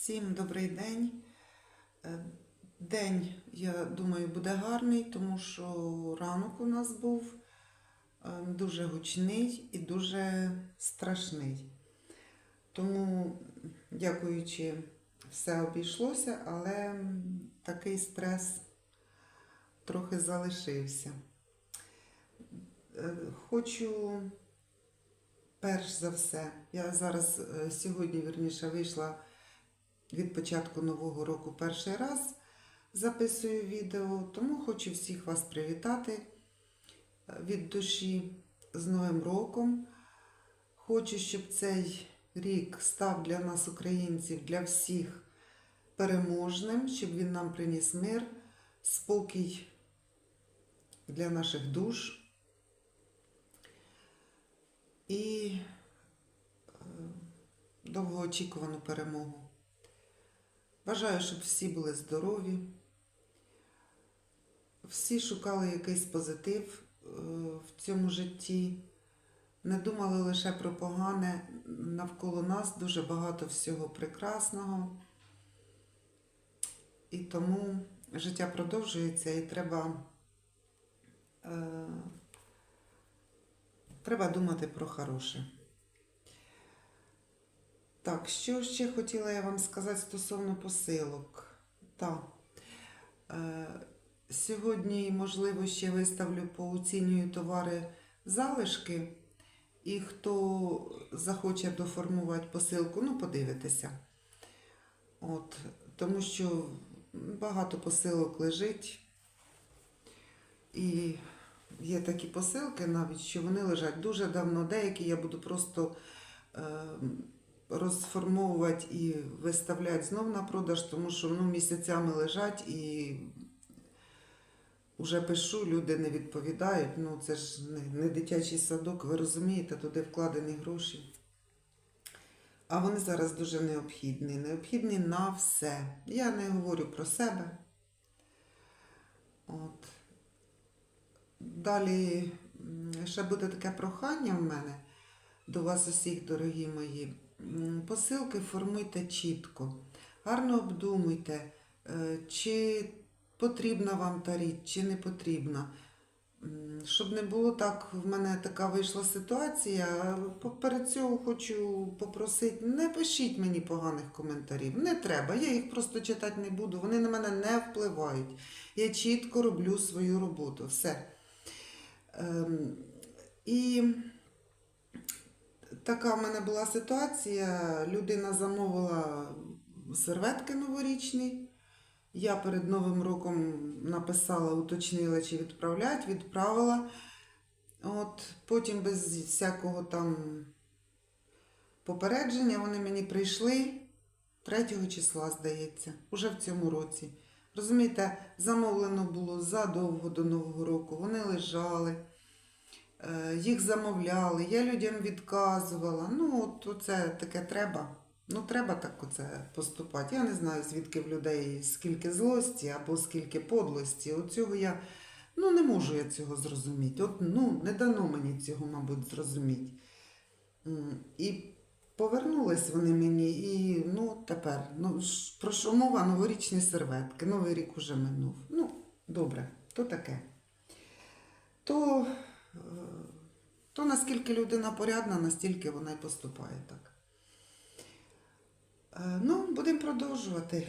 Всім добрий день. Е, День, я думаю, буде гарний, тому що ранок у нас був е, дуже гучний і дуже страшний. Тому, дякуючи, все обійшлося, але такий стрес трохи залишився. Е, Хочу перш за все, я зараз сьогодні, вірніше, вийшла від початку нового року перший раз записую відео, тому хочу всіх вас привітати від душі з Новим роком. Хочу, щоб цей рік став для нас, українців, для всіх переможним, щоб він нам приніс мир, спокій для наших душ. І е, довгоочікувану перемогу. Бажаю, щоб всі були здорові, всі шукали якийсь позитив е, в цьому житті, не думали лише про погане. Навколо нас дуже багато всього прекрасного. І тому життя продовжується і треба, е, треба думати про хороше. Так, що ще хотіла я вам сказати стосовно посилок? Так. Е, сьогодні, можливо, ще виставлю по оцінюю товари залишки. І хто захоче доформувати посилку, ну, подивитися. От, тому що багато посилок лежить. І є такі посилки навіть, що вони лежать дуже давно. Деякі я буду просто. Е, розформовувати і виставляти знов на продаж, тому що ну, місяцями лежать і вже пишу, люди не відповідають. Ну, це ж не, не дитячий садок, ви розумієте, туди вкладені гроші. А вони зараз дуже необхідні. Необхідні на все. Я не говорю про себе. От. Далі ще буде таке прохання в мене до вас усіх, дорогі мої. Посилки формуйте чітко, гарно обдумуйте, е, чи потрібна вам та річ, чи не потрібна. Щоб не було так, в мене така вийшла ситуація. Поперед цього хочу попросити, не пишіть мені поганих коментарів. Не треба, я їх просто читати не буду, вони на мене не впливають. Я чітко роблю свою роботу. Все. Ем, і така в мене була ситуація. Людина замовила серветки новорічні. Я перед Новим роком написала, уточнила, чи відправлять, відправила. От, потім без всякого там попередження вони мені прийшли 3 числа, здається, уже в цьому році. Розумієте, замовлено було задовго до Нового року, вони лежали, їх замовляли, я людям відказувала. Ну, от оце таке треба. Ну, треба так оце поступати. Я не знаю, звідки в людей скільки злості або скільки подлості. От цього я ну, не можу я цього зрозуміти. От, ну, не дано мені цього, мабуть, зрозуміти. І повернулись вони мені, і ну, тепер, ну, про що мова новорічні серветки. Новий рік уже минув. Ну, добре, то таке. То, е, то наскільки людина порядна, настільки вона й поступає так. Е, Ну, будемо продовжувати.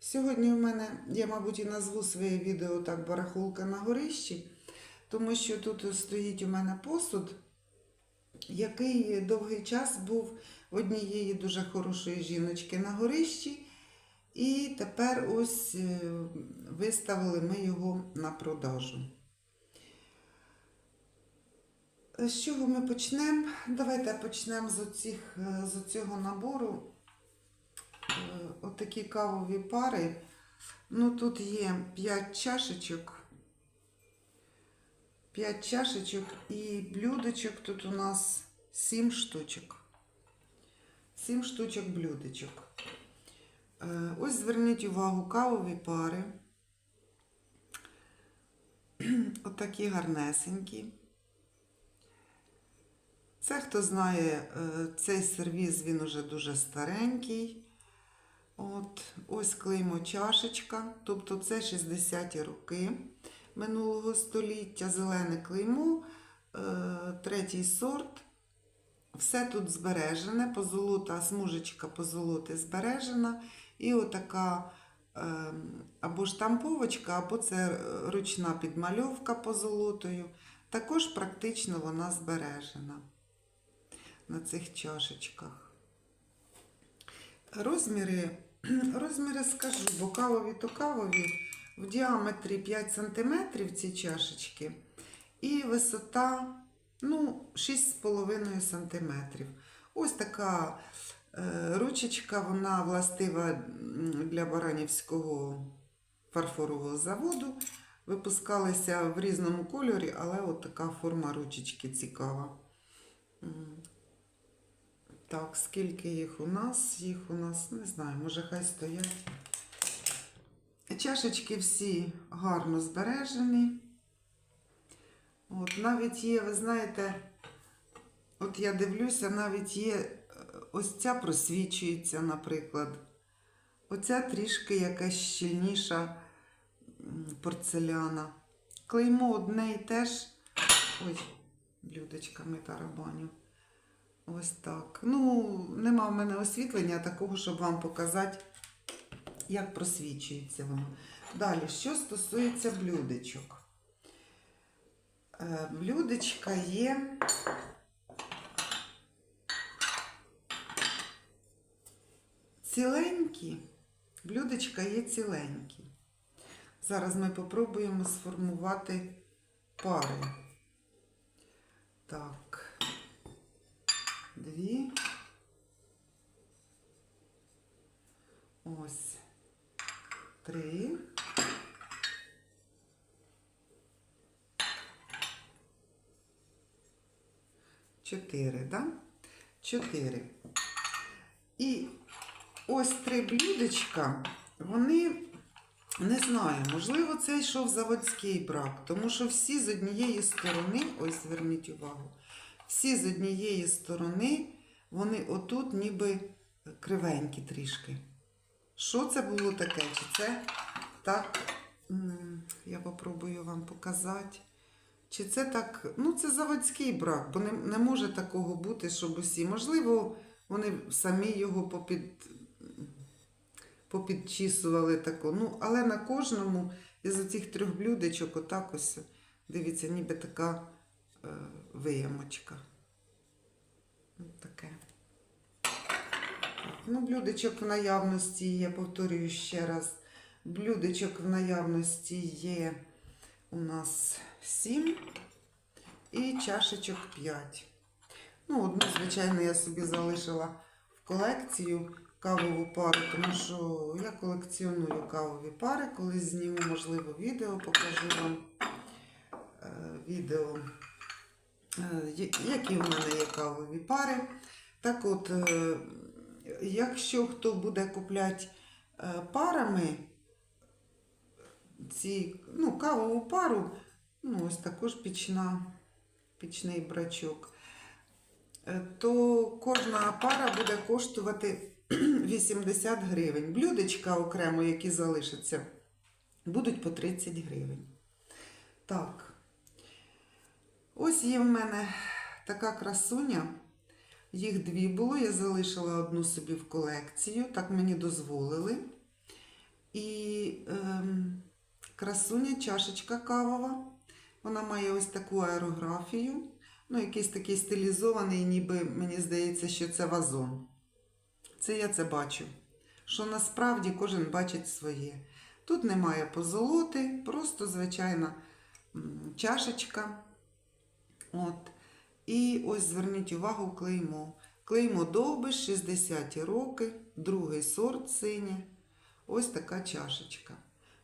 Сьогодні у мене, я, мабуть, і назву своє відео так барахолка на горищі, тому що тут стоїть у мене посуд, який довгий час був в однієї дуже хорошої жіночки на горищі. І тепер ось е, виставили ми його на продажу. Е, З чого ми почнемо? Давайте почнемо з, оцих, е, з цього набору. Е, Отакі кавові пари. Ну, тут є 5 чашечок. 5 чашечок і блюдечок тут у нас 7 штучок. 7 штучок блюдечок. Е, Ось зверніть увагу кавові пари. Отакі гарнесенькі. Це, хто знає, е, цей сервіз, він уже дуже старенький. От, ось клеймо чашечка, тобто це 60-ті роки минулого століття, зелене клеймо, е, третій сорт. Все тут збережене, позолота, смужечка позолоти збережена. І отака е, або штамповочка, або це ручна підмальовка позолотою. Також практично вона збережена на цих чашечках. Розміри, розміри скажу, бо кавові то кавові в діаметрі 5 см ці чашечки, і висота ну, 6,5 см. Ось така е, ручечка, вона властива для Баранівського фарфорового заводу. Випускалися в різному кольорі, але от така форма ручечки цікава. Так, скільки їх у нас? Їх у нас не знаю, може хай стоять. Чашечки всі гарно збережені. От, навіть є, ви знаєте, от я дивлюся, навіть є е, ось ця просвічується, наприклад. Оця трішки якась щільніша порцеляна. Клеймо одне і теж. Ой, блюдечками тарабаню. Ось так. Ну, нема в мене освітлення такого, щоб вам показати, як просвічується воно. Далі, що стосується блюдечок. Е, Блюдечка є. Ціленькі. Блюдечка є ціленькі. Зараз ми попробуємо сформувати пари. Так. Дві. Ось. Три. Чотири, да? Чотири. І ось три блюдечка, вони, не знаю, можливо, це йшов заводський брак, тому що всі з однієї сторони, ось зверніть увагу, всі з однієї сторони, вони отут ніби кривенькі трішки. Що це було таке? Чи це так, я попробую вам показати. Чи це так, ну це заводський брак, бо не, не може такого бути, щоб усі. Можливо, вони самі його попід, попідчісували тако. Ну, але на кожному із оцих трьох блюдечок отак ось, дивіться, ніби така виямочка. От таке. Ну, блюдечок в наявності є, повторюю ще раз. Блюдечок в наявності є у нас 7 і чашечок 5. Ну, одну, звичайно, я собі залишила в колекцію кавову пару, тому що я колекціоную кавові пари. Колись зніму, можливо, відео, покажу вам е, відео, е, які в мене є кавові пари. Так от, е, якщо хто буде купляти е, парами, ці, ну, кавову пару, ну, ось також пічна, пічний брачок, е, то кожна пара буде коштувати 80 гривень. Блюдечка окремо, які залишаться, будуть по 30 гривень. Так. Ось є в мене така красуня. Їх дві було. Я залишила одну собі в колекцію, так мені дозволили. І ем, красуня чашечка кавова. Вона має ось таку аерографію. Ну, якийсь такий стилізований, ніби мені здається, що це вазон. Це я це бачу. Що насправді кожен бачить своє. Тут немає позолоти, просто звичайна чашечка. От. І ось зверніть увагу клеймо. Клеймо довбиш 60 роки, другий сорт синє. Ось така чашечка.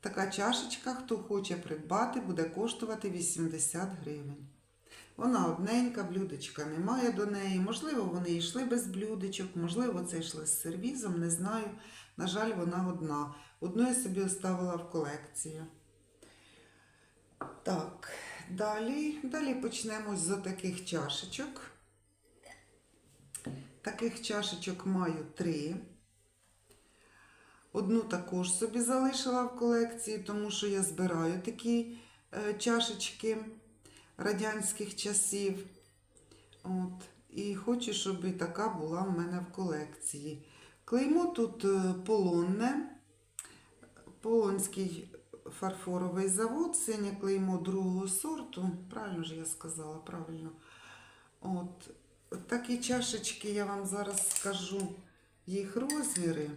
Така чашечка, хто хоче придбати, буде коштувати 80 гривень. Вона одненька, блюдечка немає до неї. Можливо, вони йшли без блюдечок, можливо, це йшли з сервізом, не знаю. На жаль, вона одна. Одну я собі оставила в колекцію. Так, далі, далі почнемо з таких чашечок. Таких чашечок маю три. Одну також собі залишила в колекції, тому що я збираю такі е, чашечки радянських часів. От. І хочу, щоб і така була в мене в колекції. Клеймо тут е, полонне, полонський фарфоровий завод, синє клеймо другого сорту. Правильно ж я сказала, правильно. От. Такі чашечки я вам зараз скажу їх розміри.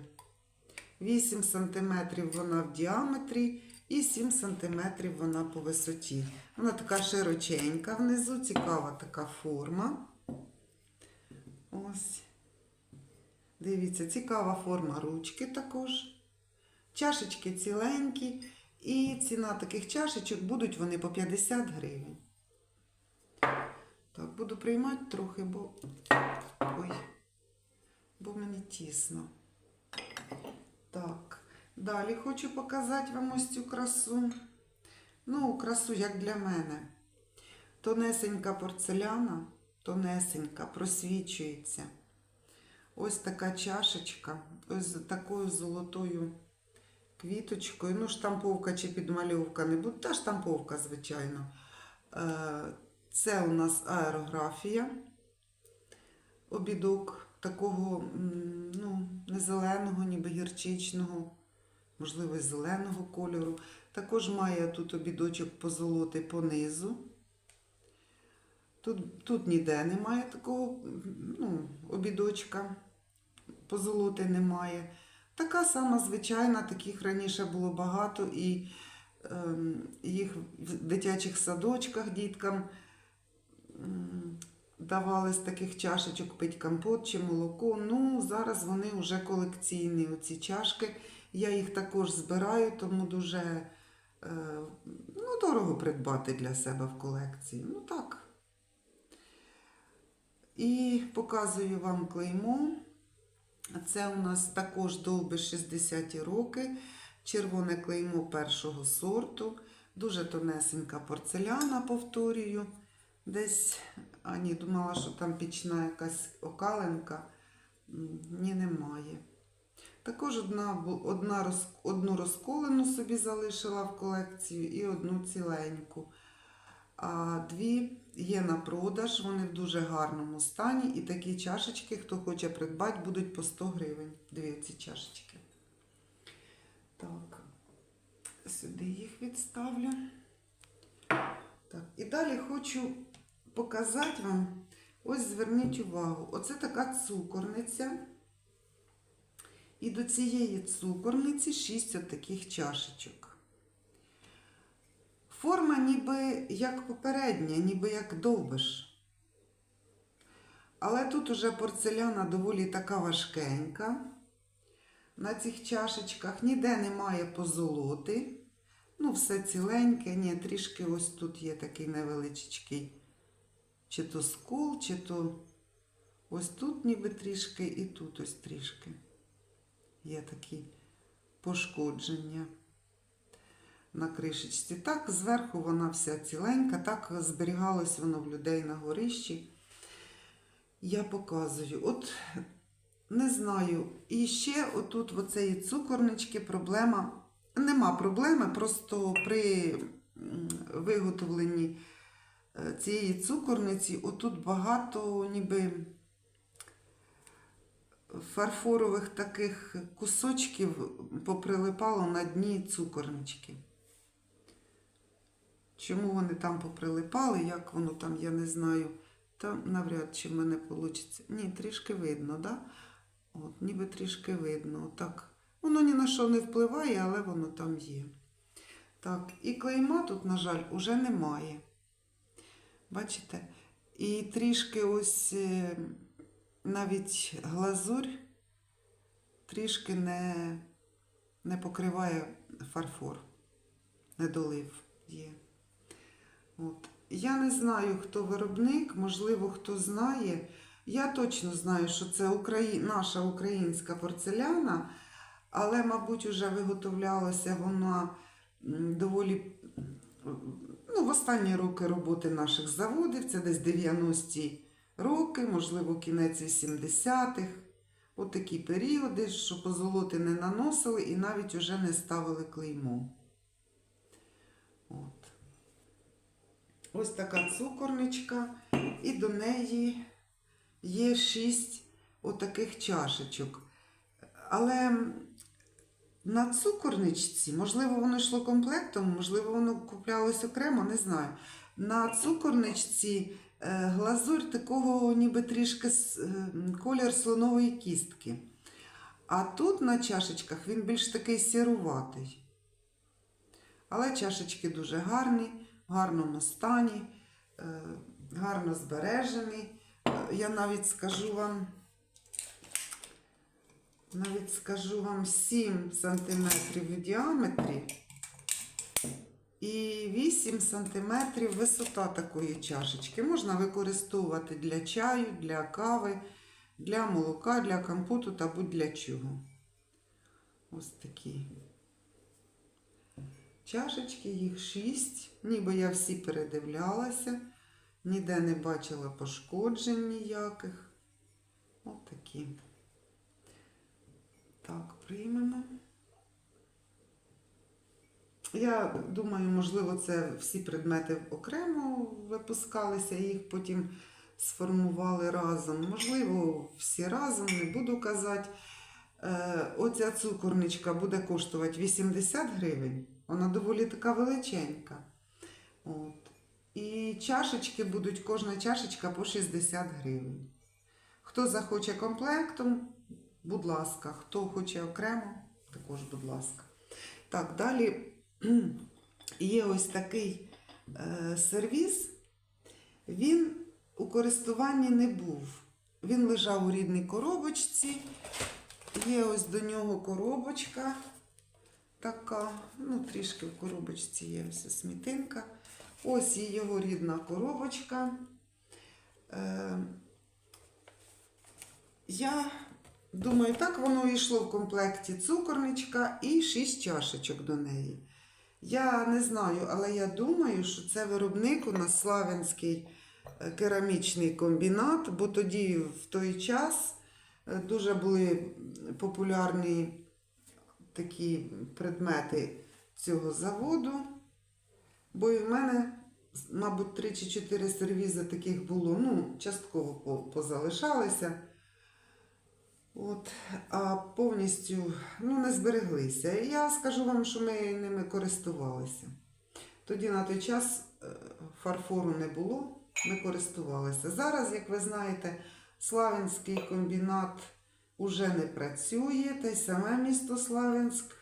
8 см вона в діаметрі і 7 см вона по висоті. Вона така широченька внизу, цікава така форма. Ось. Дивіться, цікава форма ручки також. Чашечки ціленькі. І ціна таких чашечок будуть вони по 50 гривень. Так, буду приймати трохи, бо. Ой, бо мені тісно. Так, далі хочу показати вам ось цю красу. Ну, красу, як для мене. Тонесенька порцеляна, тонесенька, просвічується. Ось така чашечка, ось з такою золотою квіточкою. Ну, штамповка чи підмальовка не буде, та штамповка, звичайно. Е, Це у нас аерографія. Обідок такого, ну, не зеленого, ніби гірчичного, можливо, зеленого кольору. Також має тут обідочок позолоти понизу. Тут, тут ніде немає такого ну, обідочка, позолоти немає. Така сама звичайна, таких раніше було багато, і ем, їх в дитячих садочках діткам давали з таких чашечок пить компот чи молоко. Ну, зараз вони вже колекційні, оці чашки. Я їх також збираю, тому дуже е, ну, дорого придбати для себе в колекції. Ну так. І показую вам клеймо. Це у нас також довби 60-ті роки. Червоне клеймо першого сорту. Дуже тонесенька порцеляна, повторюю. Десь, а ні, думала, що там пічна якась окаленка. Ні, немає. Також одна, одна одну розколену собі залишила в колекцію і одну ціленьку. А дві є на продаж, вони в дуже гарному стані. І такі чашечки, хто хоче придбати, будуть по 100 гривень. Дві ці чашечки. Так, сюди їх відставлю. Так, і далі хочу показати вам. Ось зверніть увагу, оце така цукорниця. І до цієї цукорниці 6 отаких чашечок. Форма ніби як попередня, ніби як довбиш. Але тут уже порцеляна доволі така важкенька. На цих чашечках ніде немає позолоти. Ну, все ціленьке, ні, трішки ось тут є такий невеличкий, чи то скол, чи то ось тут ніби трішки, і тут ось трішки. Є такі пошкодження на кришечці. Так, зверху вона вся ціленька, так зберігалось воно в людей на горищі. Я показую. От не знаю. І ще отут в оцеї цукорнички проблема. Нема проблеми, просто при виготовленні е, цієї цукорниці отут багато ніби фарфорових таких кусочків поприлипало на дні цукорнички. Чому вони там поприлипали, як воно там, я не знаю. Там навряд чи в мене вийде. Ні, трішки видно, да? От, ніби трішки видно. Отак. Воно ні на що не впливає, але воно там є. Так, і клейма тут, на жаль, уже немає. Бачите? І трішки ось е, навіть глазурь трішки не, не покриває фарфор. Недолив є. От. Я не знаю, хто виробник, можливо, хто знає. Я точно знаю, що це Украї... наша українська порцеляна, але, мабуть, вже виготовлялася вона доволі ну, в останні роки роботи наших заводів, це десь 90-ті роки, можливо, кінець 80-х. Отакі періоди, що позолоти не наносили і навіть уже не ставили клеймо. Ось така цукорничка, і до неї є шість отаких чашечок. Але на цукорничці, можливо, воно йшло комплектом, можливо, воно куплялось окремо, не знаю. На цукорничці е, глазурь такого ніби трішки е, колір слонової кістки. А тут на чашечках він більш такий сіруватий. Але чашечки дуже гарні, гарному стані, е, гарно збережені. Е, Я навіть скажу вам, навіть скажу вам 7 см в діаметрі і 8 см висота такої чашечки. Можна використовувати для чаю, для кави, для молока, для компоту та будь-для чого. Ось такі. Чашечки, їх 6. Ніби я всі передивлялася, ніде не бачила пошкоджень ніяких. Ось такі. Так, приймемо. Я думаю, можливо, це всі предмети окремо випускалися, і їх потім сформували разом. Можливо, всі разом, не буду казати. Е, Оця цукорничка буде коштувати 80 гривень. Вона доволі така величенька. От. І чашечки будуть, кожна чашечка по 60 гривень. Хто захоче комплектом, будь ласка. Хто хоче окремо, також, будь ласка. Так, далі є ось такий е, сервіс. Він у користуванні не був. Він лежав у рідній коробочці. Є ось до нього коробочка така. Ну, трішки в коробочці є ось смітинка. Ось і його рідна коробочка. Е, я думаю, так воно йшло в комплекті цукорничка і 6 чашечок до неї. Я не знаю, але я думаю, що це виробник у нас Славянський е, керамічний комбінат, бо тоді в той час е, дуже були популярні такі предмети цього заводу. Бо і в мене, мабуть, 3 чи 4 сервізи таких було, ну, частково позалишалися. От, а повністю ну, не збереглися. І я скажу вам, що ми ними користувалися. Тоді на той час е, фарфору не було, ми користувалися. Зараз, як ви знаєте, Славянський комбінат уже не працює, та й саме місто Славянськ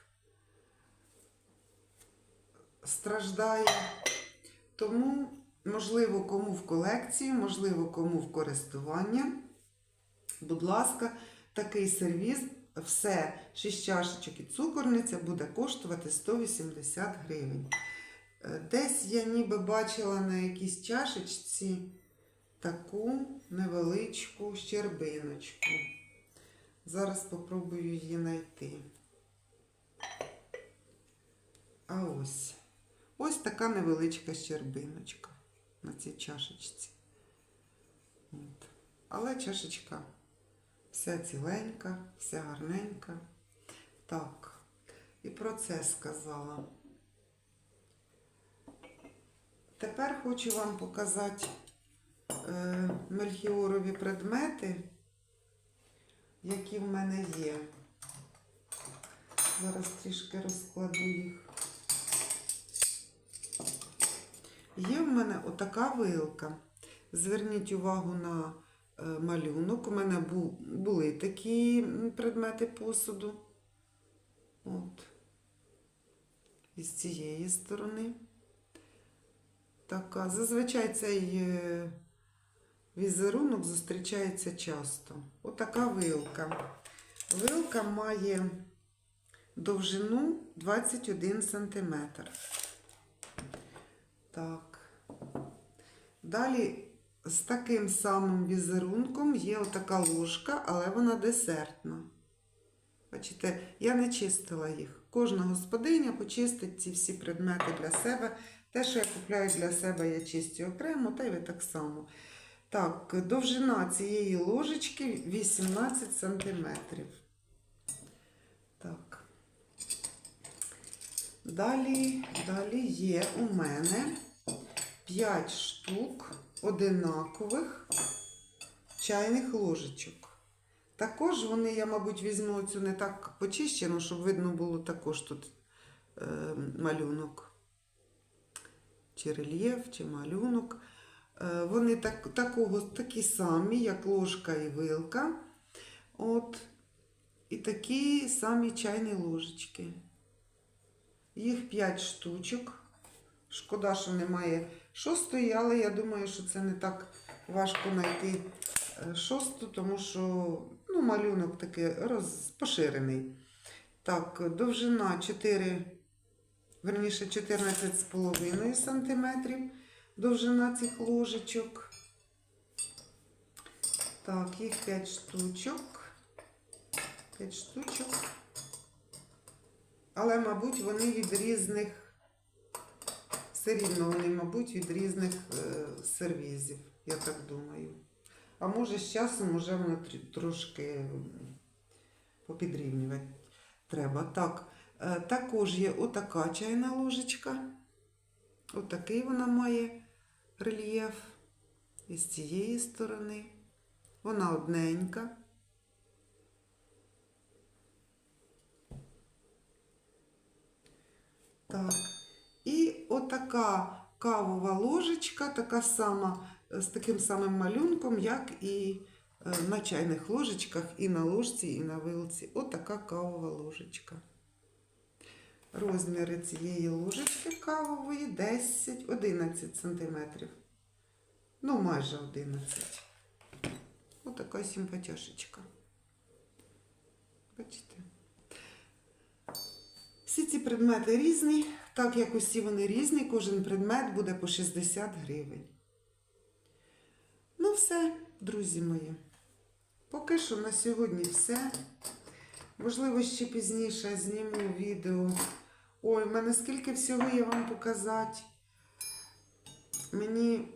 страждає. Тому, можливо, кому в колекцію, можливо, кому в користування. Будь ласка, такий сервіс, все, 6 чашечок і цукорниця буде коштувати 180 гривень. Е, Десь я ніби бачила на якійсь чашечці таку невеличку щербиночку. Зараз спробую її знайти. А ось. Ось така невеличка щербиночка на цій чашечці. От. Але чашечка вся ціленька, вся гарненька. Так, і про це сказала. Тепер хочу вам показати е, мельхіорові предмети, які в мене є. Зараз трішки розкладу їх. Є в мене отака вилка. Зверніть увагу на е, малюнок. У мене були такі предмети посуду. От. І з цієї сторони. Така. Зазвичай цей е, візерунок зустрічається часто. Отака вилка. Вилка має довжину 21 см. Так. Далі з таким самим візерунком є отака ложка, але вона десертна. Бачите, я не чистила їх. Кожна господиня почистить ці всі предмети для себе. Те, що я купляю для себе, я чистю окремо, та й ви так само. Так, довжина цієї ложечки 18 сантиметрів. Так. Далі, далі є у мене 5 штук одинакових чайних ложечок. Також вони, я, мабуть, візьму цю не так почищену, щоб видно було також тут е, малюнок. Чи рельєф, чи малюнок. Е, вони так, такого, такі самі, як ложка і вилка. От. І такі самі чайні ложечки. Їх 5 штучок. Шкода, що немає шостої, але я думаю, що це не так важко знайти е, шосту, тому що ну, малюнок такий роз... поширений. Так, довжина 4, верніше 14,5 см. Довжина цих ложечок. Так, їх 5 штучок. 5 штучок. Але, мабуть, вони від різних, все рівно вони, мабуть, від різних е, сервізів, я так думаю. А може з часом вже воно трошки попідрівнювати треба. Так, е, також є отака чайна ложечка. Отакий вона має рельєф. І з цієї сторони. Вона одненька. Так. І отака кавова ложечка, така сама, з таким самим малюнком, як і е, на чайних ложечках, і на ложці, і на вилці. Отака кавова ложечка. Розміри цієї ложечки кавової 10-11 см. Ну, майже 11. Отака симпатяшечка. Бачите? Всі ці предмети різні, так як усі вони різні, кожен предмет буде по 60 гривень. Ну, все, друзі мої. Поки що на сьогодні все. Можливо, ще пізніше зніму відео. Ой, в мене скільки всього є вам показати. Мені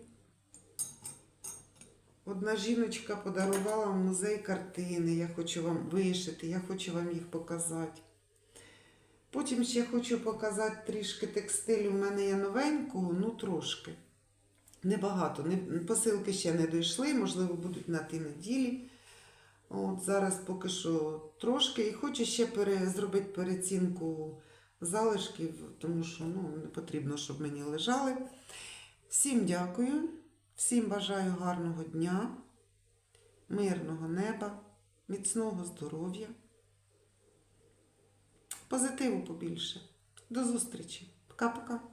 одна жіночка подарувала в музей картини. Я хочу вам вишити, я хочу вам їх показати. Потім ще хочу показати трішки текстилю. У мене є новенького, ну трошки. Небагато. Посилки ще не дійшли, можливо, будуть на тій неділі. От зараз поки що трошки. І хочу ще пере, зробити перецінку залишків, тому що ну, не потрібно, щоб мені лежали. Всім дякую, всім бажаю гарного дня, мирного неба, міцного здоров'я, позитиву побільше. До зустрічі. Пока-пока.